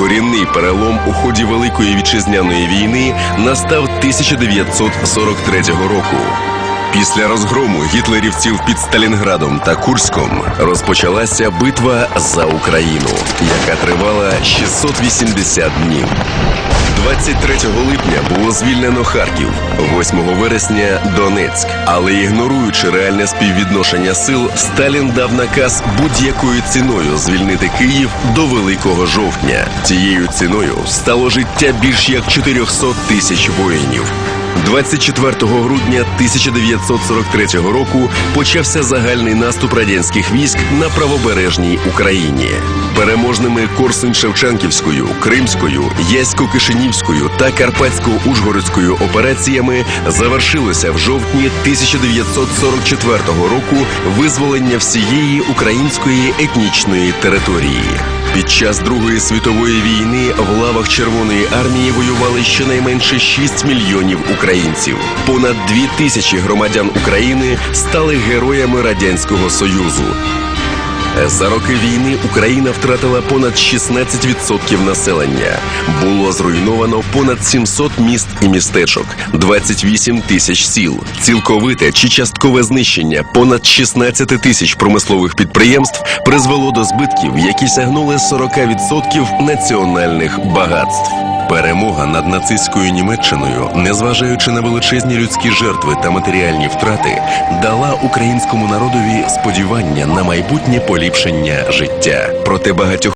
Корінний перелом у ході Великої вітчизняної війни настав 1943 року. Після розгрому гітлерівців під Сталінградом та Курськом розпочалася битва за Україну, яка тривала 680 днів. 23 липня було звільнено Харків, 8 вересня Донецьк. Але ігноруючи реальне співвідношення сил, Сталін дав наказ будь-якою ціною звільнити Київ до Великого жовтня. Цією ціною стало життя більш як 400 тисяч воїнів. 24 грудня 1943 року почався загальний наступ радянських військ на правобережній Україні. Переможними Корсунь-Шевченківською, Кримською, Ясько-Кишинівською та Карпатсько-Ужгородською операціями завершилося в жовтні 1944 року визволення всієї української етнічної території. Під час Другої світової війни в лавах Червоної армії воювали щонайменше 6 мільйонів українців. Понад 2 тисячі громадян України стали героями радянського союзу. За роки війни Україна втратила понад 16% населення. Було зруйновано понад 700 міст і містечок, 28 тисяч сіл, цілковите чи часткове знищення понад 16 тисяч промислових підприємств призвело до збитків, які сягнули 40% національних багатств. Перемога над нацистською Німеччиною, незважаючи на величезні людські жертви та матеріальні втрати, дала українському народові сподівання на майбутнє поліпшення життя. Проте багатьох